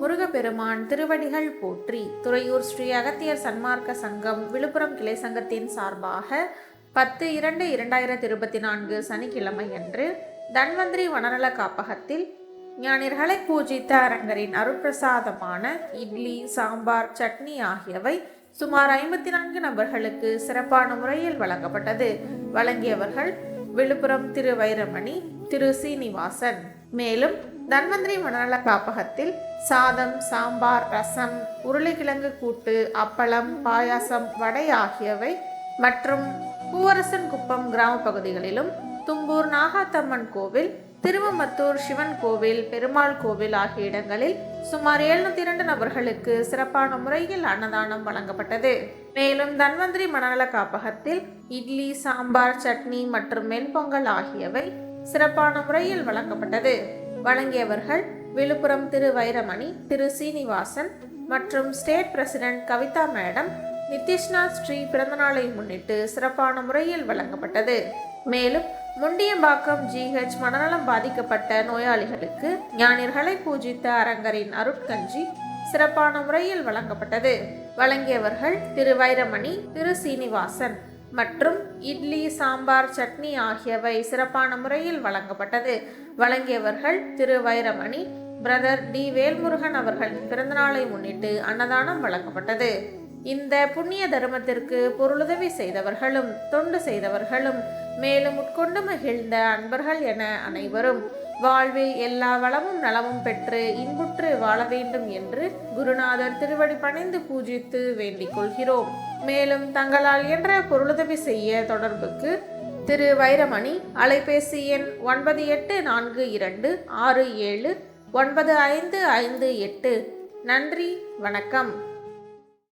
முருகப்பெருமான் திருவடிகள் போற்றி துறையூர் ஸ்ரீ அகத்தியர் சன்மார்க்க சங்கம் விழுப்புரம் கிளை சங்கத்தின் சார்பாக பத்து இரண்டு இரண்டாயிரத்தி இருபத்தி நான்கு சனிக்கிழமை அன்று தன்வந்திரி வனநல காப்பகத்தில் ஞானியர்களை பூஜித்த அரங்கரின் அருட்பிரசாதமான இட்லி சாம்பார் சட்னி ஆகியவை சுமார் ஐம்பத்தி நான்கு நபர்களுக்கு சிறப்பான முறையில் வழங்கப்பட்டது. வழங்கியவர்கள் விழுப்புரம் திரு வைரமணி திரு சீனிவாசன். மேலும் தன்வந்திரி மனநல காப்பகத்தில் சாதம் சாம்பார் ரசம் உருளைக்கிழங்கு கூட்டு அப்பளம் பாயாசம் வடை ஆகியவை மற்றும் பூவரசன் குப்பம் கிராம பகுதிகளிலும் தும்பூர் நாகாத்தம்மன் கோவில் திருவம்பத்தூர் சிவன் கோவில் பெருமாள் கோவில் ஆகிய இடங்களில் சுமார் எழுநூத்தி இரண்டு நபர்களுக்கு சிறப்பான முறையில் அன்னதானம் வழங்கப்பட்டது. மேலும் தன்வந்திரி மனநல காப்பகத்தில் இட்லி சாம்பார் சட்னி மற்றும் மென்பொங்கல் ஆகியவை சிறப்பான முறையில் வழங்கப்பட்டது. வழங்கியவர்கள் விழுப்புரம் திரு. வைரமணி திரு. சீனிவாசன் மற்றும் state president Kavitha madam Nithishna Sri பிறந்தநாளை முன்னிட்டு சிறப்பான முறையில் வழங்கப்பட்டது. மேலும் முண்டியம்பாக்கம் ஜிஹெச் மனநலம் பாதிக்கப்பட்ட நோயாளிகளுக்கு ஞானிகளை பூஜித்த அரங்கரின் அருட்கஞ்சி சிறப்பான முறையில் வழங்கப்பட்டது. வழங்கியவர்கள் திரு. வைரமணி திரு. சீனிவாசன் மற்றும் இட்லி சாம்பார் சட்னி ஆகியவை சிறப்பான முறையில் வழங்கப்பட்டது. வழங்கியவர்கள் திரு. Vairamani brother D. வேல்முருகன் அவர்களின் பிறந்தநாளை முன்னிட்டு அன்னதானம் வழங்கப்பட்டது. இந்த புண்ணிய தர்மத்திற்கு பொருளுதவி செய்தவர்களும் தொண்டு செய்தவர்களும் மேலும் உட்கொண்டு மகிழ்ந்த அன்பர்கள் என அனைவரும் வாழ்வில் எல்லா வளமும் நலமும் பெற்று இன்புற்று வாழ வேண்டும் என்று குருநாதர் திருவடி பணிந்து பூஜித்து வேண்டிக் கொள்கிறோம். மேலும் தங்களால் என்ற பொருளுதவி செய்ய தொடர்புக்கு திரு. வைரமணி அலைபேசி எண் ஒன்பது எட்டு நான்கு இரண்டு ஆறு ஏழு ஒன்பது ஐந்து ஐந்து எட்டு. நன்றி வணக்கம்.